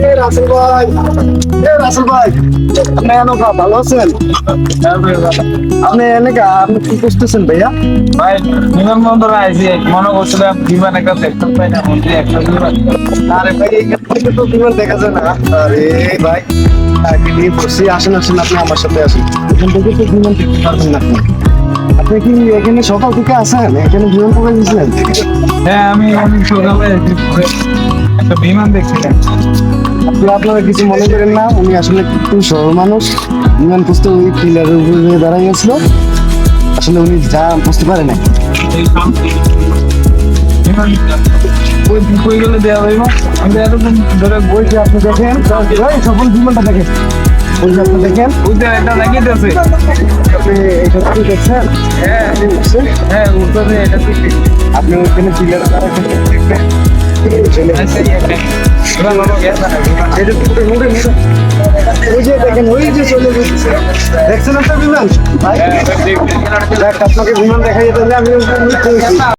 এ রাসেল ভাই এ রাসেল ভাই। আপনি এনে ভা- ভালো আছেন? আপনি কা- আপনি কি করতেছেন ভাইয়া? ভাই বিমানবন্দরে আইছি। মনে করছিলাম বিমান একটা দেখতে পাই না মন্দির একটা বিমান। আরে ভাই থেকে তো বিমান দেখা যায় না। আরে ভাই তাকে নিয়ে বসে আসেন আসেন আপনি আমার সাথে আসেন। এখান থেকে তো বিমান দেখতে পারবেন আপনি। আপনি কি এখানে সকাল থেকে আসেন এখানে বিমান পড়ে গেছিলেন হ্যাঁ আমি অনেক সকালে একটা বিমান দেখছিলাম। আপনারা কিছু মনে করেন না উনি আসলে একটু সরল মানুষ। বিমান খুঁজতে ওই পিলারের উপরে দাঁড়াই গেছিল। আসলে উনি যা বুঝতে পারে না এই সামনে বিমান ওই কই গেলে দেওয়া হইব। আমি তো ধরে বইছি আপনি দেখেন সফল বিমানটা দেখেন। ওই আপনি দেখেন বুঝতে এটা লাগিয়েছে আপনি এইটা কি দেখছেন হ্যাঁ। হ্যাঁ উত্তরে এটা ঠিক। আপনি ওইখানে পিলার দেখবেন। ওই যে দেখেন ওই যে চলে যাচ্ছে দেখছেন আপনার বিমান? ভাই হ্যাঁ দেখ আপনাকে বিমান দেখা যেতে আমি